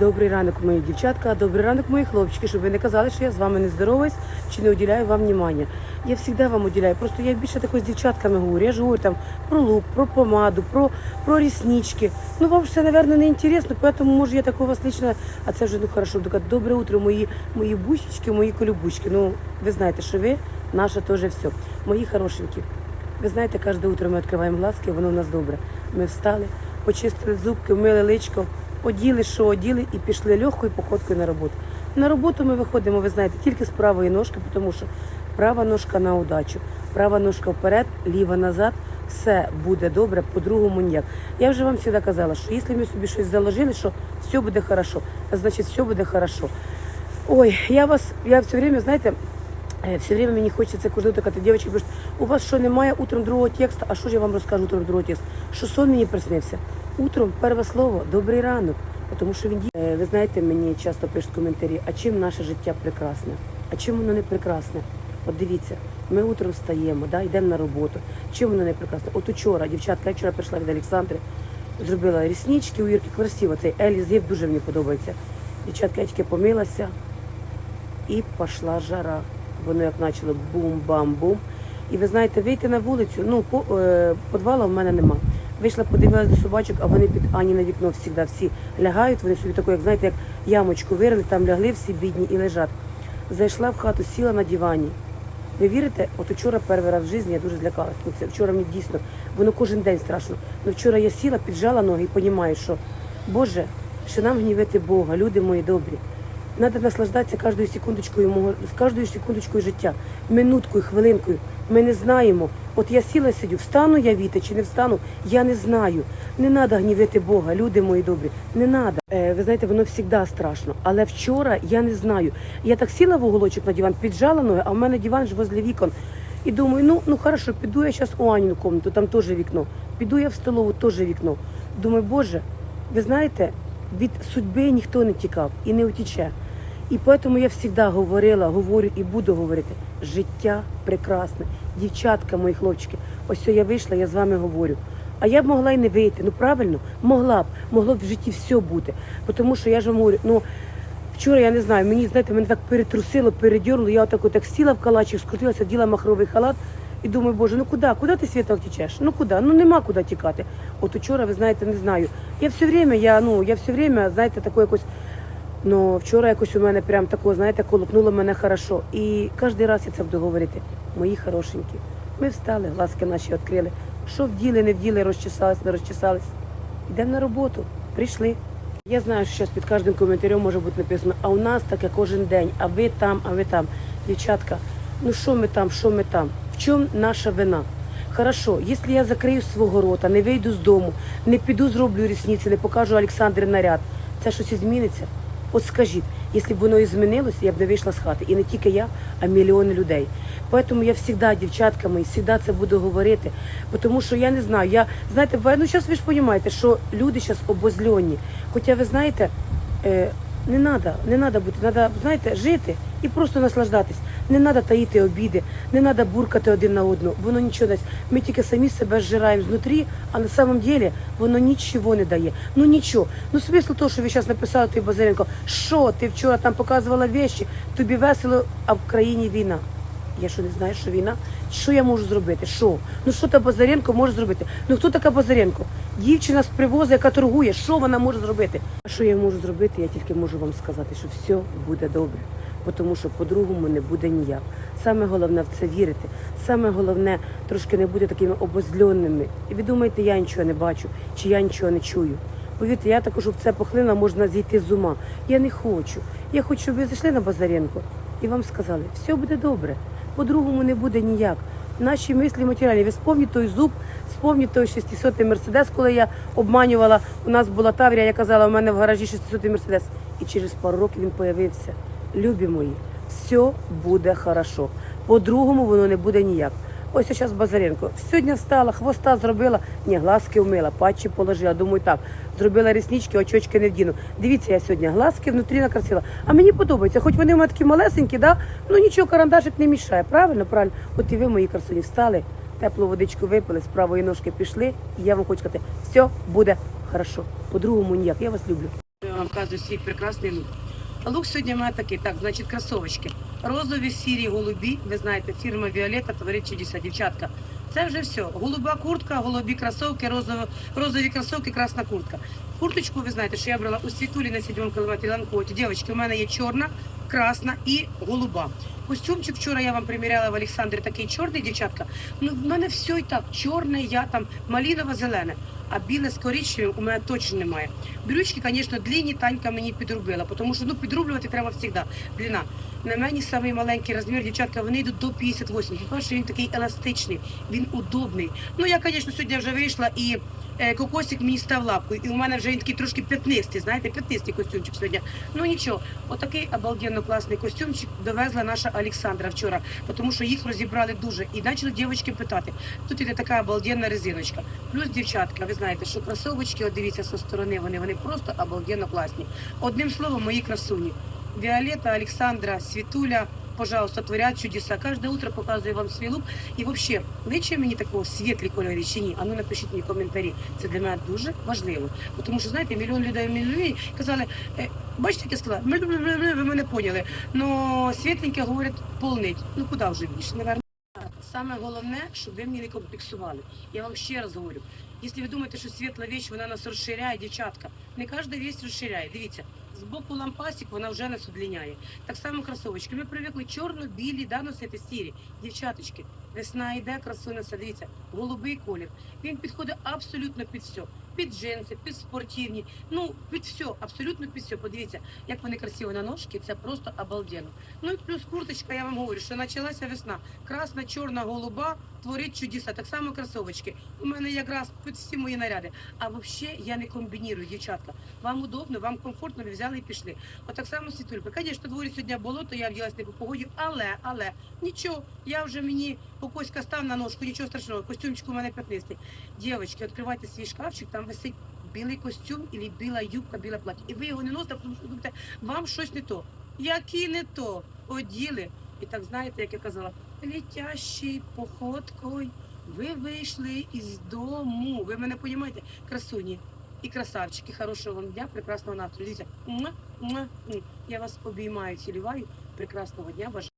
Добрий ранок, мої дівчатка, добрий ранок, мої хлопчики, щоб ви не казали, що я з вами не здороваюсь чи не уділяю вам внимання. Я завжди вам уділяю. Просто я більше такою з дівчатками говорю. Я ж говорю там про лук, про помаду, про, про ріснички. Ну вам ж це, напевно, не інтересно, тому може я такого вас лично, а це вже ну хорошо, добре утро, мої, мої бусечки, мої колюбучки. Ну, ви знаєте, що ви наше теж все. Мої хорошенькі. Ви знаєте, кожне утро ми відкриваємо глазки, воно в нас добре. Ми встали, почистили зубки, вмили личко, оділи, що оділи, і пішли легкою походкою на роботу. На роботу ми виходимо, ви знаєте, тільки з правої ножки, тому що права ножка на удачу, права ножка вперед, ліва назад. Все буде добре, по-другому ніяк. Я вже вам завжди казала, що якщо ми собі щось заложили, що все буде хорошо, значить все буде хорошо. Ой, я вас, я все время, знаєте, Все время мені хочеться кожну така дівчатки, кажуть, у вас що немає утром другого тексту? А що ж я вам розкажу утром другого тексту? Що сон мені приснився? Утром перше слово добрий ранок. Тому що він Е, ви знаєте, мені часто пишуть коментарі, а чим наше життя прекрасне? А чим воно не прекрасне? От дивіться, ми утром встаємо, да, йдемо на роботу. Чим воно не прекрасне? От учора, дівчатка, я вчора прийшла від Олександри, зробила ріснички у Ірки красиво. Цей Елі з'їв дуже мені подобається. Дівчатка, я тільки помилася, і пішла жара. Воно як почало бум-бам-бум. І ви знаєте, вийти на вулицю, ну, по, е, підвала в мене нема. Вийшла, подивилась до собачок, а вони під Ані на вікно завжди всі лягають, вони собі таку, як знаєте, як ямочку вирили, там лягли всі бідні і лежать. Зайшла в хату, сіла на дивані. Ви вірите, от вчора перший раз в житті я дуже злякалась. Ну, це вчора мені дійсно, воно кожен день страшно. Ну вчора я сіла, піджала ноги і розумію, що Боже, що нам гнівити Бога, люди мої добрі. Треба наслаждатися кожною секундочкою мого кожною секундочкою життя, минуткою, хвилинкою. Ми не знаємо. От я сіла сидю, встану я віти чи не встану, я не знаю. Не треба гнівити Бога, люди мої добрі. Не треба. Е, ви знаєте, воно завжди страшно. Але вчора я не знаю. Я так сіла в уголочок на диван, піджала ноги, а в мене диван ж возле вікон. І думаю, ну ну хорошо, піду я зараз у Аніну комнату, там теж вікно. Піду я в столову, теж вікно. Думаю, Боже, ви знаєте, від судьби ніхто не тікав і не утіче. І тому я завжди говорила, говорю і буду говорити. Життя прекрасне. Дівчатка, мої хлопчики, ось я вийшла, я з вами говорю. А я б могла і не вийти. Ну правильно, могла б, могло б в житті все бути. Тому що я ж вам говорю, ну вчора я не знаю, мені знаєте, мене так перетрусило, передьорло. Я отак от так сіла в калачик, скрутилася, діла махровий халат. І думаю, боже, ну куди? Куди ти світа втічеш? Ну куди? Ну нема куди тікати. От учора, ви знаєте, не знаю. Я все время, я ну я все время, знаєте, таку якось. Ну вчора якось у мене прям тако, знаєте, колопнуло мене хорошо. І кожен раз я це буду говорити. Мої хорошенькі. Ми встали, глазки наші відкрили. Що вділи, не вділи, розчесались, не розчесались. Йдемо на роботу. Прийшли. Я знаю, що зараз під кожним коментарем може бути написано, а у нас таке кожен день, а ви там, а ви там. Дівчатка, ну що ми там, що ми там? Чому наша вина? Хорошо, якщо я закрию свого рота, не вийду з дому, не піду, зроблю рісниці, не покажу Олександрі наряд, це щось зміниться? От скажіть, якщо б воно і змінилося, я б не вийшла з хати. І не тільки я, а мільйони людей. Тому я завжди, дівчатка мої, завжди це буду говорити. Тому що я не знаю, я, знаєте, ну зараз ви ж розумієте, що люди зараз обозльонні. Хоча ви знаєте, е, не треба, не треба бути, треба, знаєте, жити і просто наслаждатись. Не треба таїти обіди, не треба буркати один на одну. Воно нічого не дасть. Ми тільки самі себе зжираємо знутрі, а на самом деле воно нічого не дає. Ну нічого. Ну смисл того, що ви зараз написали той Базаренко, що ти вчора там показувала вещі, тобі весело, а в країні війна. Я що не знаю, що війна? Що я можу зробити? Що? Ну що та Базаренко може зробити? Ну хто така Базаренко? Дівчина з привозу, яка торгує, що вона може зробити? А що я можу зробити? Я тільки можу вам сказати, що все буде добре. Бо Тому що по-другому не буде ніяк. Саме головне в це вірити. Саме головне трошки не бути такими обозльонними. І ви думаєте, я нічого не бачу, чи я нічого не чую. Повірте, я також в це похлина можна зійти з ума. Я не хочу. Я хочу, щоб ви зайшли на Базаренко і вам сказали, все буде добре. По-другому не буде ніяк. Наші мислі матеріальні. Ви спомніть той зуб, спомніть той 600-й мерседес, коли я обманювала. У нас була Таврія, я казала, у мене в гаражі 600-й мерседес. І через пару років він появився. Любі мої, все буде хорошо. По-другому воно не буде ніяк. Ось зараз Базаренко. Сьогодні встала, хвоста зробила, ні, глазки вмила, патчі положила. Думаю, так, зробила ріснички, очочки не вдіну. Дивіться, я сьогодні глазки внутрі накрасила. А мені подобається, хоч вони в мене такі малесенькі, да? ну нічого, карандашик не мішає. Правильно, правильно. От і ви, мої красуні, встали, теплу водичку випили, з правої ножки пішли, і я вам хочу сказати, все буде хорошо. По-другому ніяк. Я вас люблю. вам показую свій прекрасний. Лук сьогодні має такий, так, значить, кросовочки. Розові, сірі, голубі. Ви знаєте, фірма Віолета творить чудеса, дівчатка. Це вже все. Голуба куртка, голубі кросовки, розові, розові кросовки, красна куртка. Курточку, ви знаєте, що я брала у світулі на 7 кілометрі ланкоті. Дівчатки, у мене є чорна, красна і голуба. Костюмчик вчора я вам приміряла в Олександрі такий чорний, дівчатка. Ну, в мене все і так, чорне, я там малінове, зелене. А біле з коричневим у мене точно немає. Брючки, звісно, длинні, Танька мені підробила, тому що ну, підрублювати треба завжди. Длина. На мені самий маленький розмір, дівчатка, вони йдуть до 58. По-перше, він такий еластичний, він удобний. Ну, я, звісно, сьогодні вже вийшла і е, кокосик мені став лапкою. І у мене вже він такий трошки п'ятнистий, знаєте, п'ятнистий костюмчик сьогодні. Ну нічого, отакий обалденно класний костюмчик довезла наша Олександра вчора, тому що їх розібрали дуже. І почали дівчатки питати. Тут іде така обалденна резиночка. Плюс дівчатка, ви знаєте, що кросовочки, от дивіться зі сторони, вони, вони просто обалденно класні. Одним словом, мої красуні. Віолета, Олександра, Світуля, пожалуйста, творять чудеса. Кожне утро показую вам свій лук. І взагалі, личе мені такого світлі кольорі чи ні? А ну напишіть мені коментарі. Це для мене дуже важливо. Тому що, знаєте, мільйон людей мільйон людей казали, е, бачите, як я сказала, ви мене поняли. Ну, світленьке говорять полнить. Ну куди вже більше? Наверно. Саме головне, щоб ви мені не комплексували. Я вам ще раз говорю. Якщо ви думаєте, що світла віч, вона нас розширяє, дівчатка, не кожна вісь розширяє. Дивіться, з боку лампасик вона вже нас удлиняє. Так само кросовочки. Ми привикли чорно-білі, да, носити сірі. Дівчаточки, весна йде, красу несе, дивіться, голубий колір. Він підходить абсолютно під все. Під джинси, під спортивні, ну під все, абсолютно під все. Подивіться, як вони красиво на ножки, це просто обалденно. Ну і плюс курточка, я вам говорю, що почалася весна. Красна, чорна, голуба творить чудеса. Так само кросовочки. У мене якраз під всі мої наряди. А взагалі я не комбінірую, дівчатка. Вам удобно, вам комфортно, ви взяли і пішли. От так само світулька. Звісно, дворі сьогодні болото, я вділась не по погоді, але, але нічого, я вже мені покоська став на ножку, нічого страшного. Костюмчик у мене п'ятнистий. Дівчатки, відкривайте свій шкафчик, там висить білий костюм і біла юбка, біле плаття. І ви його не носите, тому що думаєте, вам щось не то. Які не то оділи. І так знаєте, як я казала, літящий походкою. Ви вийшли із дому. Ви мене розумієте? Красуні і красавчики. Хорошого вам дня, прекрасного настрою. Дивіться, я вас обіймаю, цілюваю. Прекрасного дня. Бажаю.